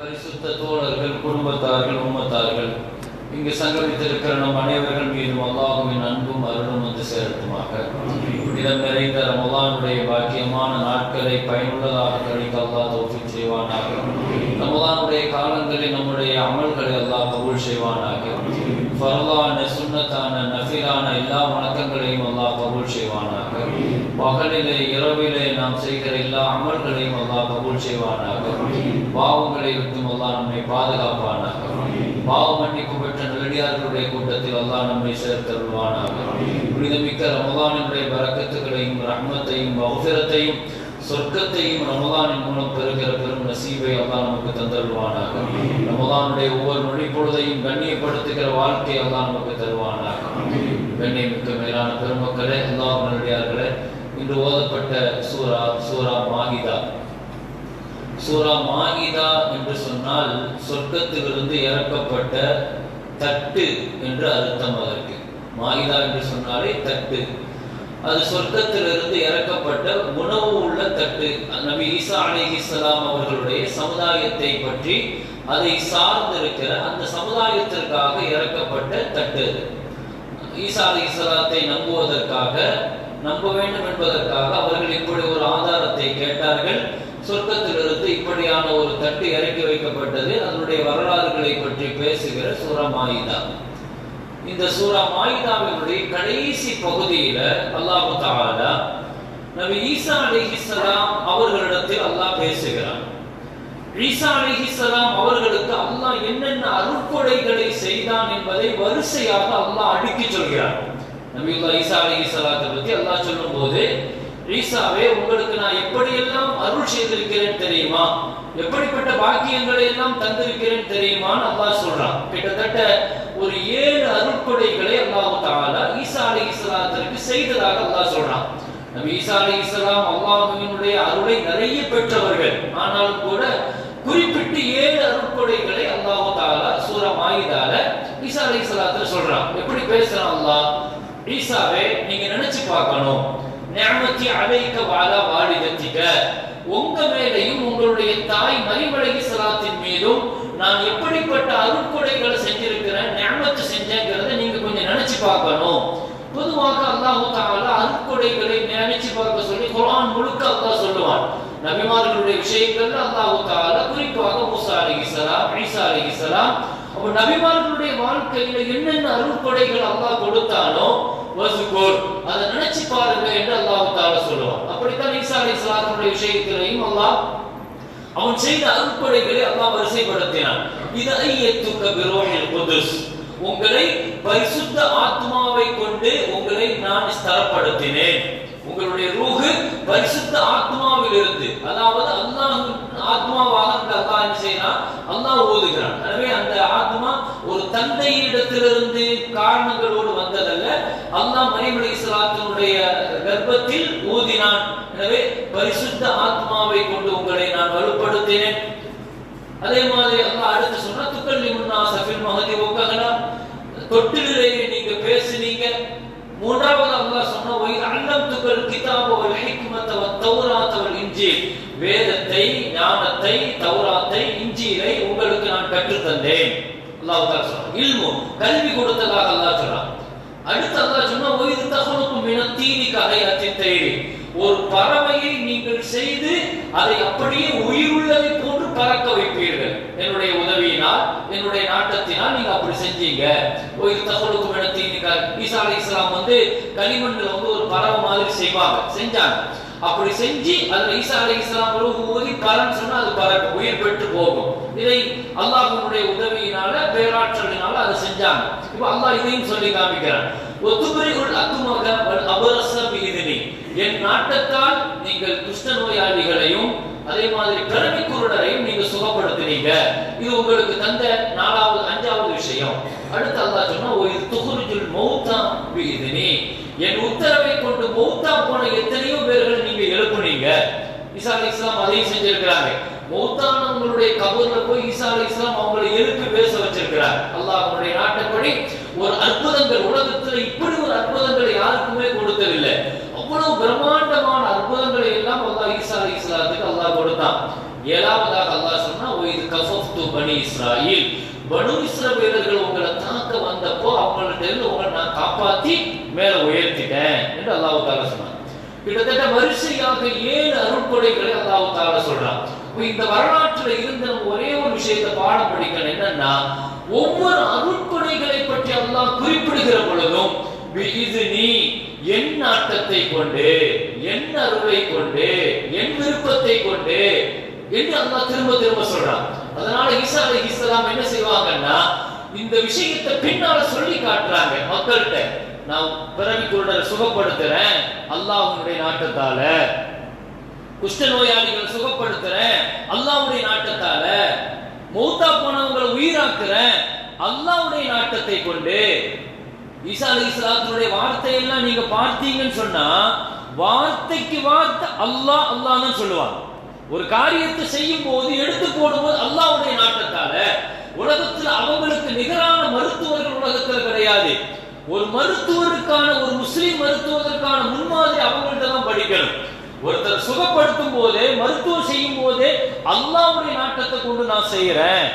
பரிசுத்த தோழர்கள் குடும்பத்தார்கள் உம்மத்தார்கள் இங்கு சங்கமித்திருக்கிற நம் அனைவர்கள் மீதும் அல்லாஹுவின் அன்பும் அருளும் வந்து சேரட்டுமாக. இடம் நிறைந்த ரமலானுடைய பாக்கியமான நாட்களை பயனுள்ளதாக கழிக்க அல்லா தௌஃபிக் செய்வானாக. ரமலானுடைய காலங்களில் நம்முடைய அமல்களை அல்லாஹ் கபூல் செய்வானாக. பரவான சுண்ணத்தான நஃபிலான எல்லா வணக்கங்களையும் அல்லாஹ் பகலிலே இரவிலே நாம் செய்கிற எல்லா அமல்களையும் அல்லாஹ் கபூல் செய்வானாக. பாவங்களை விட்டு அல்லாஹ் நம்மை பாதுகாப்பானாக. பாவ மன்னிப்பு பெற்ற நல்லடியார்களுடைய கூட்டத்தில் அல்லாஹ் நம்மை சேர்த்தருள்வானாக. புனிதமிக்க ரமலானினுடைய பரக்கத்துகளையும் ரஹ்மத்தையும் பௌசரத்தையும் சொர்க்கத்தையும் ரமதானின் மூலம் பெறுகிற பெரும் நசீபை அல்லாஹ் நமக்கு தந்தருள்வானாக. ரமதானுடைய ஒவ்வொரு நொழிப்பொழுதையும் பொழுதையும் கண்ணியப்படுத்துகிற வாழ்க்கை அல்லாஹ் நமக்கு தருவானாக. கண்ணியமிக்க மேலான பெருமக்களே அல்லாஹ் நல்லடியார்களே இன்று ஓதப்பட்ட சூரா சூரா மாகிதா. சூரா மாகிதா என்று சொன்னால் சொர்க்கத்திலிருந்து இறக்கப்பட்ட தட்டு என்று அர்த்தம் அதற்கு. மாகிதா என்று சொன்னாலே தட்டு. அது சொர்க்கத்திலிருந்து இறக்கப்பட்ட உணவு உள்ள தட்டு. நபி ஈசா அலிஹிஸ்லாம் அவர்களுடைய சமுதாயத்தை பற்றி அதை சார்ந்திருக்கிற அந்த சமுதாயத்திற்காக இறக்கப்பட்ட தட்டு அது. அலி இஸ்லாத்தை நம்புவதற்காக நம்ப வேண்டும் என்பதற்காக அவர்கள் இப்படி ஒரு ஆதாரத்தை கேட்டார்கள். சொர்க்கத்திலிருந்து இப்படியான ஒரு தட்டு இறக்கி வைக்கப்பட்டது. அதனுடைய வரலாறுகளை பற்றி பேசுகிற சூரா மாயிதா. இந்த சூரா மாயிதாவினுடைய கடைசி பகுதியில அல்லாஹு தாலா நபி ஈசா அலிஹிஸ்லாம் அவர்களிடத்தில் அல்லாஹ் பேசுகிறான். ஈசா அலிஹிஸ்லாம் அவர்களுக்கு அல்லாஹ் என்னென்ன அருட்கொடைகளை செய்தான் என்பதை வரிசையாக அல்லாஹ் அடுக்கி சொல்கிறான். நபியுல்லா ஈசா சலாத்த பத்தி அல்லாஹ் சொல்லும் போது ஈசாவே உங்களுக்கு நான் எப்படியெல்லாம் அருள் செய்திருக்கிறேன் தெரியுமா? எப்படிப்பட்ட பாக்கியங்களை எல்லாம் தந்திருக்கிறேன் தெரியுமான்னு அல்லாஹ் சொல்றான். கிட்டத்தட்ட ஒரு ஏழு அருட்கொடைகளை அல்லாஹு தாலா ஈசா அலி இஸ்லாத்திற்கு செய்ததாக அல்லாஹ் சொல்றான். நம்ம ஈசா அலி இஸ்லாம் அல்லாஹுவினுடைய அருளை நிறைய பெற்றவர்கள். ஆனாலும் கூட குறிப்பிட்டு ஏழு அருட்கொடைகளை அல்லாஹு தாலா சூரம் மாயிதால ஈசா அலி இஸ்லாத்துல சொல்றான். எப்படி பேசுறான் அல்லாஹ்? ஈசாவே நீங்க நினைச்சு பார்க்கணும். நியமத்தி அலைக்க வாழா வாலிதத்திக்க உங்க மேலையும் உங்களுடைய தாய் மரிமலை சலாத்தின் மீதும் நான் எப்படிப்பட்ட அருட்கொடைகளை செஞ்சிருக்கிறேன் நியமத்து செஞ்சேங்கிறத நீங்க கொஞ்சம் நினைச்சு பார்க்கணும். பொதுவாக அல்லாஹு தாலா அருட்கொடைகளை நினைச்சு பார்க்க சொல்லி குரான் முழுக்க அல்லாஹ் சொல்லுவான். நபிமார்களுடைய விஷயங்கள்ல அல்லாஹு தாலா குறிப்பாக மூசா அலைஹிஸ்ஸலாம் ஈசா அலைஹிஸ்ஸலாம் அப்ப நபிமார்களுடைய வாழ்க்கையில என்னென்ன அருட்கொடைகள் அல்லாஹ் கொடுத்தானோ வசுகோர் அதை நினைச்சு பாருங்க என்று அல்லாஹ் தால சொல்லுவான். அப்படித்தான் ஈசா அலைஹிஸ்ஸலாமுடைய விஷயத்திலையும் அல்லாஹ் அவன் செய்த அருட்கொடைகளை அல்லாஹ் வரிசைப்படுத்தினான். இது ஐயத்துக்க பிரோஹில் குதுஸ். உங்களை பரிசுத்த ஆத்மாவை கொண்டு உங்களை நான் ஸ்தரப்படுத்தினேன் உங்களுடைய ரூஹு பரிசுத்த ஆத்மாவில் இருந்து அதாவது அல்லாஹ் ஆத்மாவாக அல்லாஹ் என்ன செய்யறான்? அல்லாஹ் ஓதுகிறான். எனவே அந்த ஆத்மா ஒரு தந்தையிடத்திலிருந்து காரணங்களோடு வந்ததல்ல. அல்லாஹ் மரிமலை இஸ்லாத்தினுடைய கர்ப்பத்தில் ஊதினான். எனவே பரிசுத்த ஆத்மாவை கொண்டு உங்களை நான் வலுப்படுத்தினேன். அதே மாதிரி அல்லாஹ் அடுத்து சொன்னா துக்கல்லி சஃபில் மகதி ஒக்ககலாம் தொட்டிலேயே நீங்க பேசுனீங்க. மூன்றாவது அல்லாஹ் சொன்ன ஒய் அல்லம் துக்கல் கிதாப வல் ஹிக்மத வத் தௌராத் வல் இன்ஜீல் வேதத்தை ஞானத்தை தௌராத்தை இன்ஜீலை உங்களுக்கு நான் கற்றுத்தந்தேன். அல்லாஹ் சொல்றான். இல்மு கல்வி கொடுத்ததாக அல்லாஹ் சொல்றான். அடுத்து அல்லாஹ் சொன்னா ஒரு தஹலுக்கும் மின தீனி கஹையத்தி ஒரு பறவையை நீங்கள் செய்து அதை அப்படியே உயிருள்ளதை போன்று பறக்க வைப்பீர்கள். என்னுடைய உதவியினால் என்னுடைய நாட்டத்தினால் நீங்க அப்படி செஞ்சீங்க. ஒரு தகவலுக்கு நடத்தீங்க ஈசா அலி இஸ்லாம் வந்து களிமண்ணில் வந்து ஒரு பறவை மாதிரி செய்வாங்க. செஞ்சாங்க. அப்படி செஞ்சு அதுல ஈசா அலி இஸ்லாம் உலகு ஊதி பலன் சொன்னா அது பறக்கும் உயிர் பெற்று போகும். இதை அல்லாஹுடைய உதவியினால பேராற்றலினால அதை செஞ்சாங்க. இப்போ அல்லாஹ் இதையும் சொல்லி காமிக்கிறான். ஒத்துமுறைகள் அத்துமக அபரசம் விகிதினி என் நாட்டத்தால் நீங்கள் குஷ்ட நோயாளிகளையும் அதே மாதிரி பிறவி குருடரையும் நீங்க சுகப்படுத்துறீங்க. இது உங்களுக்கு தந்த நாலாவது அஞ்சாவது விஷயம். அடுத்து அல்லாஹ் சொன்னா ஒரு துகுருஜுல் மௌத்தா பிஇذنி என் உத்தரவை கொண்டு மௌத்தா போன எத்தனையோ ஈசா அலி இஸ்லாம் அதையும் செஞ்சிருக்கிறாங்க மௌத்தானவங்களுடைய கபூர்ல போய் ஈசா அலி இஸ்லாம் அவங்களை எழுப்பி பேச வச்சிருக்கிறார். அல்லாஹ் அவருடைய நாட்டைப்படி ஒரு அற்புதங்கள் உலகத்துல இப்படி ஒரு அற்புதங்களை யாருக்குமே கொடுத்ததில்லை அவ்வளவு பிரம்மாண்டமான அற்புதங்களை எல்லாம் அல்லாஹ் ஈசா அலி இஸ்லாத்துக்கு அல்லாஹ் கொடுத்தான். ஏழாவதாக அல்லாஹ் சொன்னா இது இது கஃபஃப்து பனி இஸ்ராயில். பனு இஸ்ரவேலர்கள் உங்களை தாக்க வந்தப்போ அவங்கள்ட்ட இருந்து உங்களை நான் காப்பாத்தி மேல உயர்த்திட்டேன் என்று அல்லாஹ் தாலா சொன்னான் கிட்டத்தட்ட வரிசையாக ஏழு அருட்கொடைகளை அல்லாஹ் தாலா சொல்றான். இந்த வரலாற்றுல இருந்த ஒரே ஒரு விஷயத்தை பாடம் படிக்கணும். என்னன்னா ஒவ்வொரு அருட்கொடைகளை பற்றி அல்லாஹ் குறிப்பிடுகிற பொழுதும் இது நீ என் நாட்டத்தை கொண்டு என் அருளை கொண்டு என் விருப்பத்தை கொண்டு என்று அல்லாஹ் திரும்ப திரும்ப சொல்றான். அதனால ஈசா அலி இஸ்லாம் என்ன செய்வாங்கன்னா இந்த விஷயத்தை பின்னால சொல்லி காட்டுறாங்க மக்கள்கிட்ட. நான் பிறவி குருடரை சுகப்படுத்துறேன். அல்லாஹனுடைய நாட்டத்தால. குஷ்ட நோயாளிகளை சுகப்படுத்துறேன். அல்லாஹ்வுடைய நாட்டத்தால. மௌத்தா போனவங்களை உயிராக்குறேன். அல்லாவுடைய நாட்டத்தை கொண்டு. ஈசா அலி இஸ்லாத்தினுடைய வார்த்தையெல்லாம் நீங்க பார்த்தீங்கன்னு சொன்னா வார்த்தைக்கு வார்த்தை அல்லாஹ் அல்லாஹ்னு சொல்லுவாங்க. ஒரு காரியத்தை செய்யும் போது எடுத்து போடும்போது அல்லாவுடைய நாட்டத்தால. உலகத்துல அவங்களுக்கு நிகரான மருத்துவர்கள் உலகத்துல கிடையாது. ஒரு மருத்துவருக்கான ஒரு முஸ்லீம் மருத்துவதற்கான முன்மாதிரி அவங்கள்ட்ட தான் படிக்கணும். ஒருத்தர் சுகப்படுத்தும் போதே மருத்துவம் செய்யும் போதே அல்லாவுடைய நாட்டத்தை கொண்டு நான் செய்யறேன்.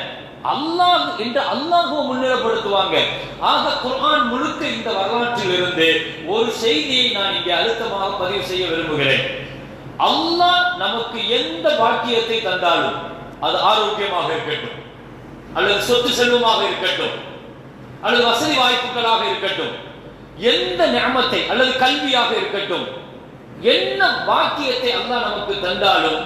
அல்லாஹ் என்று அல்லாஹுவை முன்னிலைப்படுத்துவாங்க. ஆக குர்ஆன் முழுக்க இந்த வரலாற்றில் இருந்து ஒரு செய்தியை நான் இங்கே அழுத்தமாக பதிவு செய்ய விரும்புகிறேன். அல்லாஹ் நமக்கு எந்த பாக்கியத்தை தந்தாலும் அது ஆரோக்கியமாக இருக்கட்டும். அல்லது சொத்து செல்வமாக இருக்கட்டும். அல்லது வசதி வாய்ப்புகளாக இருக்கட்டும் எந்த நியமத்தை அல்லது கல்வியாக இருக்கட்டும் என்ன வாக்கியத்தை அல்லாஹ் நமக்கு தந்தாலும்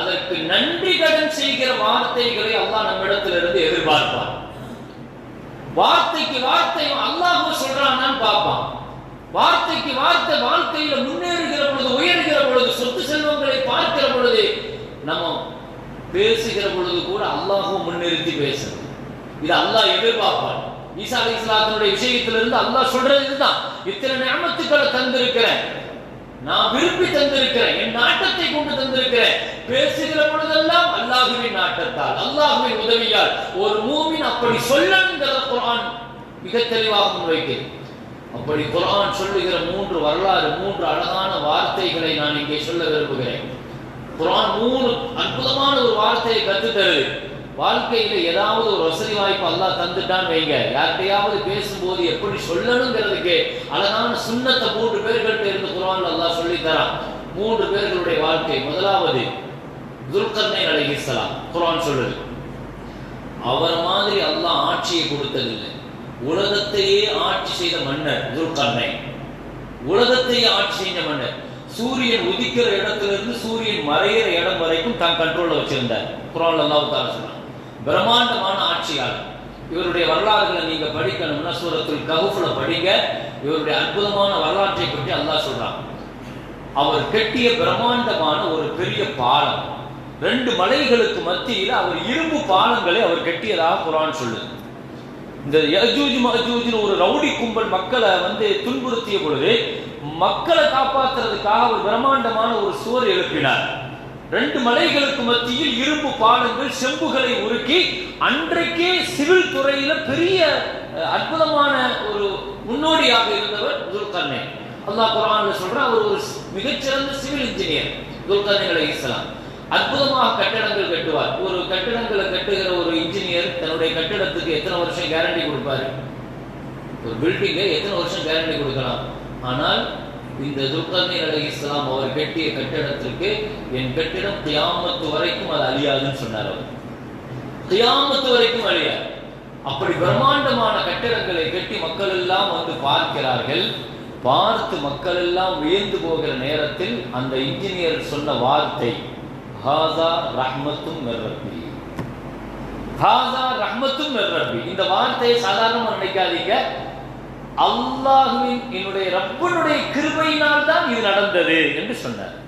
அதற்கு நன்றி கடன் செய்கிற வார்த்தைகளை அல்லாஹ் நம்மிடத்திலிருந்து எதிர்பார்ப்பான். வார்த்தைக்கு வார்த்தை அல்லாஹ் சொல்றான்னு பார்ப்பான். வார்த்தைக்கு வார்த்தை வாழ்க்கையில முன்னேறுகிற பொழுது உயர்கிற பொழுது சொத்து செல்வங்களை பார்க்கிற பொழுது நம்ம பேசுகிற பொழுது கூட அல்லாஹும் முன்னிறுத்தி பேசணும். இது அல்லாஹ் எதிர்பார்ப்பான். ஈசா அலி இஸ்லாத்தினுடைய விஷயத்திலிருந்து அல்லாஹ் சொல்றது இதுதான். இத்தனை நியமத்துக்களை தந்திருக்கிறேன். நான் விரும்பி தந்திருக்கிறேன். என் நாட்டத்தை கொண்டு தந்திருக்கிறேன். பேசுகிற பொழுதெல்லாம் அல்லாஹுவின் நாட்டத்தால் அல்லாஹுவின் உதவியால் ஒரு மூவின் அப்படி சொல்லணுங்கிறத குரான் மிக தெளிவாக முன்வைக்கிறது அப்படி குரான் சொல்லுகிற மூன்று வரலாறு மூன்று அழகான வார்த்தைகளை நான் இங்கே சொல்ல விரும்புகிறேன். குரான் மூணு அற்புதமான ஒரு வார்த்தையை கற்றுத் தருது வாழ்க்கையில ஏதாவது ஒரு வசதி வாய்ப்பு அல்லா தந்துட்டான்னு வைங்க. யார்கிட்டையாவது பேசும்போது எப்படி சொல்லணுங்கிறதுக்கு அழகான சுண்ணத்தை மூன்று பேர்கள்ட்ட இருந்து குரான் அல்லா சொல்லி தரான் மூன்று பேர்களுடைய வாழ்க்கை. முதலாவது துல்கர்னை அழகிசலாம் குரான் சொல்லுது அவர் மாதிரி அல்லாஹ் ஆட்சியை கொடுத்ததில்லை. உலகத்தையே ஆட்சி செய்த மன்னர் துல்கர்னை உலகத்தையே ஆட்சி செய்த மன்னர். சூரியன் உதிக்கிற இடத்துல இருந்து சூரியன் மறையிற இடம் வரைக்கும் தான் கண்ட்ரோல்ல வச்சிருந்தார். குரான் அல்லாஹ் தாலா பிரம்மாண்டமான ஆட்சியாளர். இவருடைய வரலாறுகளை நீங்க படிக்கணும்னா சூரத்தில் கஹுஃப்ல படிங்க. இவருடைய அற்புதமான வரலாற்றை பற்றி அல்லாஹ் சொல்றான். அவர் கட்டிய பிரம்மாண்டமான ஒரு பெரிய பாலம். ரெண்டு மலைகளுக்கு மத்தியில் அவர் இரும்பு பாலங்களை அவர் கட்டியதாக குரான் சொல்லுது. இந்த யஜூஜ் மஜூஜ்னு ஒரு ரவுடி கும்பல் மக்களை வந்து துன்புறுத்திய பொழுது மக்களை காப்பாத்துறதுக்காக ஒரு பிரம்மாண்டமான ஒரு சுவர் எழுப்பினார். ரெண்டு மலைகளுக்கு மத்தியில் இரும்பு பாலங்கள் செம்புகளை உருக்கி அன்றைக்கே சிவில் துறையில பெரிய அற்புதமான ஒரு முன்னோடியாக இருந்தவர் துல்கர்னே அல்லாஹ் குரான் சொல்ற அவர் ஒரு மிகச்சிறந்த சிவில் இன்ஜினியர் துல்கர்னே அலைஹிஸ்ஸலாம் அற்புதமாக கட்டடங்கள் கட்டுவார். ஒரு கட்டடங்களை கட்டுகிற ஒரு இன்ஜினியர் தன்னுடைய கட்டடத்துக்கு எத்தனை வருஷம் கேரண்டி கொடுப்பாரு? ஒரு பில்டிங்கை எத்தனை வருஷம் கேரண்டி கொடுக்கலாம்? ஆனால் இந்த துல்கர்னி அலி இஸ்லாம் அவர் கட்டிய கட்டிடத்திற்கு என் கட்டிடம் கியாமத்து வரைக்கும் அது அழியாதுன்னு சொன்னார் அவர். கியாமத்து வரைக்கும் அழியாது. அப்படி பிரம்மாண்டமான கட்டிடங்களை கட்டி மக்கள் எல்லாம் வந்து பார்க்கிறார்கள். பார்த்து மக்கள் எல்லாம் வியந்து போகிற நேரத்தில் அந்த இன்ஜினியர் சொன்ன வார்த்தை ஹாதா ரஹ்மத்தும் மெர்ரப்பி ஹாதா ரஹ்மத்தும் மெர்ரப்பி இந்த வார்த்தையை சாதாரணமா நினைக்காதீங்க. அல்லாஹுவின் என்னுடைய ரப்பனுடைய கிருபையினால் தான் இது நடந்தது என்று சொன்னார்.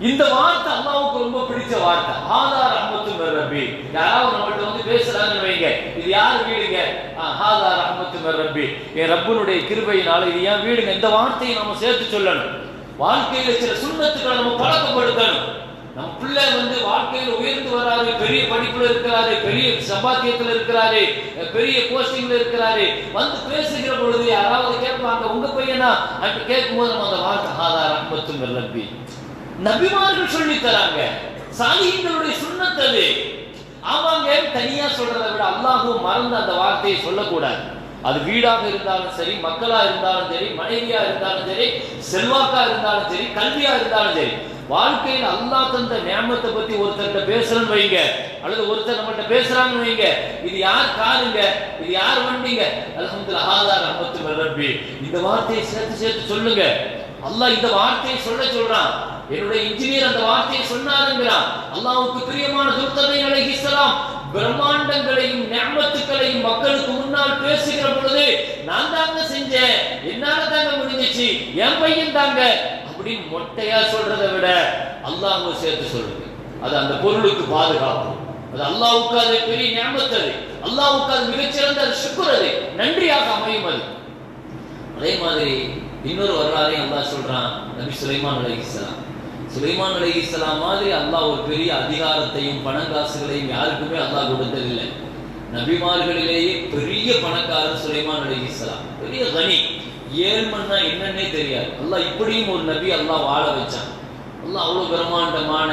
இந்த வார்த்தை அல்லாஹ்வுக்கு ரொம்ப பிடிச்ச வார்த்தை. ஹாதா ரஹ்மத்து ரப்பி. யாராவது நம்மள்ட்ட வந்து பேசுறாங்கன்னு வைங்க. இது யார் வீடுங்க? ஆ, ஹாதா ரஹ்மத்து ரப்பி. என் ரப்பனுடைய கிருபையினால இது ஏன் வீடுங்க? இந்த வார்த்தையை நம்ம சேர்த்து சொல்லணும். வாழ்க்கையில சில சுண்ணத்துக்களை நம்ம பழக்கப்படுத்தணும். நம் பிள்ளை வந்து வாழ்க்கையில் உயர்ந்து வராரு பெரிய படிப்புல இருக்கிறாரு பெரிய சம்பாத்தியத்துல இருக்கிறாரு பெரிய போஸ்டிங்ல இருக்கிறாரு வந்து பேசுகிற பொழுது யாராவது கேட்பாங்க உங்க பையனா? அப்படி கேட்கும்போது நம்ம அந்த வாழ்க்கை ஆதார ரஹ்மத்து நம்பி நபிமார்கள் சொல்லி தராங்க சாதிகளுடைய சுண்ணத்தது ஆமாங்க தனியா சொல்றதை விட அல்லாஹும் மறந்து அந்த வார்த்தையை சொல்லக்கூடாது. அது வீடாக இருந்தாலும் சரி மக்களா இருந்தாலும் சரி மனைவியா இருந்தாலும் சரி செல்வாக்கா இருந்தாலும் சரி கல்வியா இருந்தாலும் சரி வாழ்க்கையில் அல்லாஹ் தந்த நியமத்தை பத்தி ஒருத்தர்கிட்ட பேசுறேன்னு வைங்க. அல்லது ஒருத்தர் நம்மகிட்ட பேசுறாங்கன்னு வைங்க. இது யார் காருங்க? இது யார் வண்டிங்க? அலமதுல ஹாதா அம்பத்து ரப்பி. இந்த வார்த்தையை சேர்த்து சேர்த்து சொல்லுங்க. அல்லாஹ் இந்த வார்த்தையை சொல்ல சொல்றான். என்னுடைய இன்ஜினியர் அந்த வார்த்தையை சொன்னாருங்கிறான். அல்லாவுக்கு பிரியமான துர்த்ததை அலைஹிஸ்ஸலாம் பிரம்மாண்டங்களையும் நியமத்துக்களையும் மக்களுக்கு முன்னால் பேசுகிற பொழுது நான் தாங்க செஞ்சேன். என்னால தாங்க முடிஞ்சிச்சு. என் பையன் தாங்க. அப்படின்னு மொட்டையா சொல்றதை விட அல்லாஹ் சேர்த்து சொல்றது. அது அந்த பொருளுக்கு பாதுகாப்பு. அது அல்லாவுக்கு அது பெரிய ஞாபகத்து அது. அல்லாவுக்கு அது மிகச்சிறந்த அது சுக்குர் அது. நன்றியாக அமையும் அது. அதே மாதிரி இன்னொரு வரலாறையும் அல்லாஹ் சொல்றான் நபி சுலைமான் அலைஹிஸ்ஸலாம் சுலைமான் அலைஹிஸ்ஸலாம் மாதிரி அல்லாஹ் ஒரு பெரிய அதிகாரத்தையும் பணங்காசுகளையும் யாருக்குமே அல்லாஹ் கொடுத்ததில்லை. நபிமார்களிலேயே பெரிய பணக்காரர் சுலைமான் அலைஹிஸ்ஸலாம் பெரிய கனி. ஏழ்மன்னா என்னன்னே தெரியாது. அல்லாஹ் இப்படியும் ஒரு நபி அல்லாஹ் வாழ வச்சான். அல்லாஹ் அவ்வளவு பிரம்மாண்டமான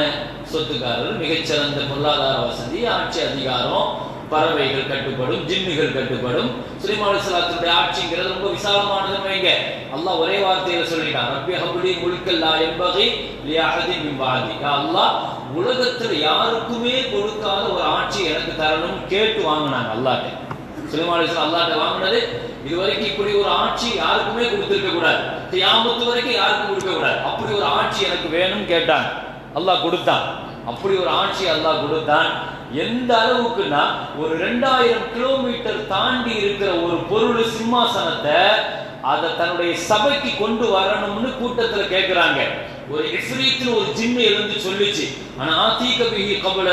சொத்துக்காரர் மிகச்சிறந்த பொருளாதார வசதி ஆட்சி அதிகாரம் பறவைகள் கட்டுப்படும் ஜிம்மிகள் கட்டுப்படும். சுலைமான் சலாத்துடைய ஆட்சிங்கிறது ரொம்ப விசாலமானது வைங்க. அல்லாஹ் ஒரே வார்த்தையில சொல்லிட்டான் ரப்பி ஹபுடி முழுக்கல்லா என்பகை லியஹதி மின் அல்லாஹ் உலகத்துல யாருக்குமே கொடுக்காத ஒரு ஆட்சி எனக்கு தரணும் கேட்டு வாங்கினாங்க அல்லாஹ்ட்ட. சுலைமான் அல்லாட்ட வாங்கினது இது வரைக்கும் இப்படி ஒரு ஆட்சி யாருக்குமே கொடுத்திருக்க கூடாது. கியாமத்து வரைக்கும் யாருக்கும் கொடுக்க கூடாது. அப்படி ஒரு ஆட்சி எனக்கு வேணும்னு கேட்டாங்க அல்லாஹ் கொடுத்தான். அப்படி ஒரு ஆட்சி அல்லாஹ் கொடுத்தான். எந்த அளவுக்குன்னா ஒரு ரெண்டாயிரம் கிலோமீட்டர் தாண்டி இருக்கிற ஒரு பொருள் சிம்மாசனத்தை அதை தன்னுடைய சபைக்கு கொண்டு வரணும்னு கூட்டத்தில் கேட்கிறாங்க ஒரு இஃப்ரீத்னு ஒரு ஜின்னு எழுந்து சொல்லுச்சு ஆனா ஆத்தீக பிஹி கபல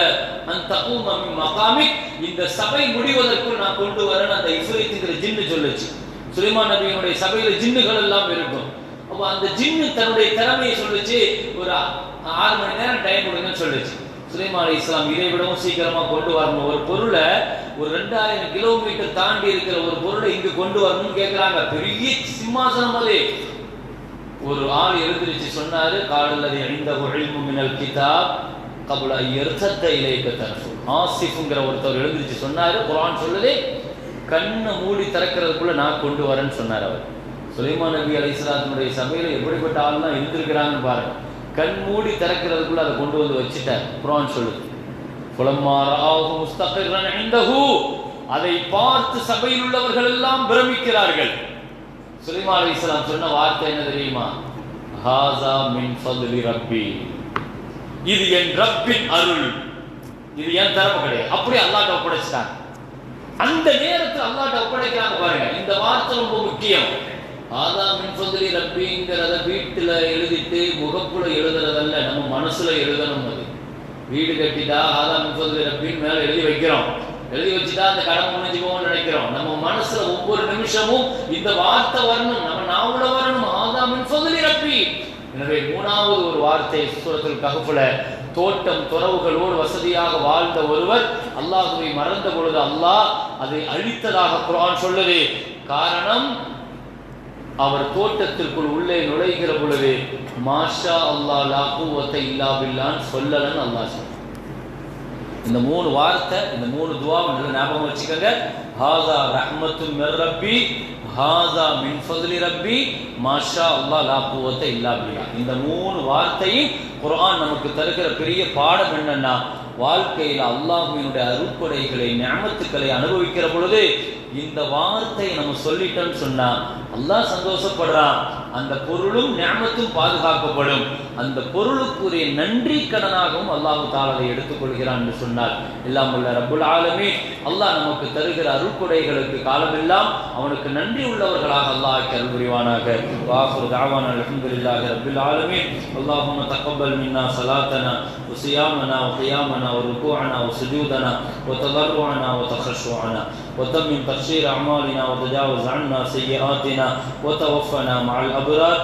அன் தகூம மின் மகாமிக். இந்த சபை முடிவதற்குள் நான் கொண்டு வரேன் அந்த இஃப்ரீத்ங்கிற ஜின்னு சொல்லுச்சு. சுலைமான் நபியினுடைய சபையில ஜின்னுகள் எல்லாம் இருக்கும். அப்போ அந்த ஜின்னு தன்னுடைய திறமையை சொல்லுச்சு ஒரு ஆறு மணி நேரம் டைம் கொடுங்கன்னு சொல்லுச்சு. சுலைமான் அலி இஸ்லாம் இதை விடவும் சீக்கிரமா கொண்டு வரணும். ஒரு பொருளை ஒரு ரெண்டாயிரம் கிலோமீட்டர் தாண்டி இருக்கிற ஒரு பொருளை இங்கு கொண்டு வரணும்னு கேட்கிறாங்க பெரிய சிம்மாசனம் அது. ஒரு ஆள் எழுந்திருச்சு சொன்னாரு காலல்லது எந்த ஒழிமு மினல் கிதாப் கபுல எர்த்தத்த இலைக்க தரசு. ஆசிஃபுங்கிற ஒருத்தர் எழுந்திருச்சு சொன்னாரு குரான் சொல்லுதே கண்ணை மூடி திறக்கிறதுக்குள்ள நான் கொண்டு வரேன்னு சொன்னார் அவர். சுலைமா நபி அலி இஸ்லாத்தினுடைய சபையில எப்படிப்பட்ட ஆள்லாம் இருந்திருக்கிறாங்கன்னு பாருங்க. கண் மூடி திறக்கிறதுக்குள்ள அதை கொண்டு வந்து வச்சுட்டார். குரான் சொல்லுது. புலம்மாராஹு முஸ்தகிரன் அதை பார்த்து சபையில் உள்ளவர்கள் எல்லாம் பிரமிக்கிறார்கள். சுலைமான் அலி இஸ்லாம் சொன்ன வார்த்தை என்ன தெரியுமா? ஹாசா மின் ஃபதுலி ரப்பி. இது என் ரப்பின் அருள். இது என் தரப்பு கிடையாது. அப்படி அல்லாட்ட ஒப்படைச்சிட்டாங்க. அந்த நேரத்தில் அல்லாட்ட ஒப்படைக்கிறாங்க பாருங்க. இந்த வார்த்தை ரொம்ப முக்கியம். ஆதா மின் ஃபதுலி ரப்பிங்கிறத வீட்டில் எழுதிட்டு முகப்புல எழுதுறதல்ல நம்ம மனசுல எழுதணும் அது வீடு கட்டிட்டா ஆதா மின் ஃபதுலி ரப்பின்னு மேலே எழுதி வைக்கிறோம். எழுதி வச்சுதான் அந்த கடமை முடிஞ்சு நினைக்கிறோம். நம்ம மனசுல ஒவ்வொரு நிமிஷமும் இந்த வார்த்தை வரணும். நம்ம நாவுல வரணும். ஆதா சொல்லி ரப்பி. எனவே மூணாவது ஒரு வார்த்தை சூரத்துல் கஹஃப்ல தோட்டம் துறவுகளோடு வசதியாக வாழ்ந்த ஒருவர் அல்லாஹுவை மறந்த பொழுது அல்லாஹ் அதை அழித்ததாக குரான் சொல்லுது. காரணம் அவர் தோட்டத்திற்குள் உள்ளே நுழைகிற பொழுது மாஷா அல்லாஹ் லா குவத்தை இல்லா பில்லான்னு சொல்லலன்னு அல்லாஹ் சொல்றான். இந்த மூணு வார்த்தை இந்த மூணு துவாவை நல்லா ஞாபகம் வச்சுக்கோங்க. ஹாதா ரஹ்மத்து மிர் ரப்பி ஹாதா மின் ஃபதுலி ரப்பி மாஷா அல்லாஹ் லா குவத்தை இல்லா பில்லா இந்த மூணு வார்த்தையும் குரான் நமக்கு தருகிற பெரிய பாடம் என்னன்னா வாழ்க்கையில் அல்லாஹ்வினுடைய அருப்படைகளை ஞாபகத்துக்களை அனுபவிக்கிற பொழுது இந்த வார்த்தையை நம்ம சொல்லிட்டோம்னு சொன்னா அல்லாஹ் சந்தோஷப்படுறான் அந்த பொருளும் ஞாபகத்தும் பாதுகாக்கப்படும் அந்த பொருளுக்குரிய நன்றி கடனாகவும் அல்லாஹு தாலா அதை எடுத்துக்கொள்கிறான் என்று சொன்னார் எல்லாம் உள்ள ரப்புல் ஆலமீன் அல்லாஹ் நமக்கு தருகிற அருட்கொடைகளுக்கு காலமெல்லாம் அவனுக்கு நன்றி உள்ளவர்களாக அல்லாஹ் அருள் புரிவானாக வாஹுர் தாவான அல்ஹம்துலில்லாஹி ரப்பில் ஆலமீன் அல்லாஹும்ம தக்கபல் மின்னா சலாத்தனா وصيامنا وقيامنا وركوعنا وسجودنا وتضرعنا وتخشعنا وتمم تقصير أعمالنا وتجاوز عنا سيئاتنا وتوفنا مع الأبرار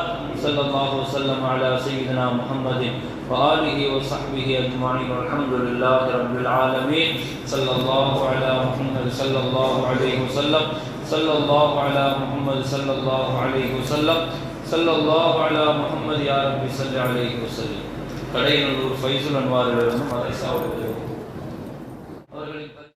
صلى الله وسلم على سيدنا محمد وآله وصحبه أجمعين والحمد لله رب العالمين صلى الله على محمد صلى الله عليه وسلم صلى الله على محمد صلى الله عليه وسلم صلى الله على محمد يا رب صل عليه وسلم கடையனூர் ஃபைசுல் அன்வாரிலிருந்து மதரசாவுக்கு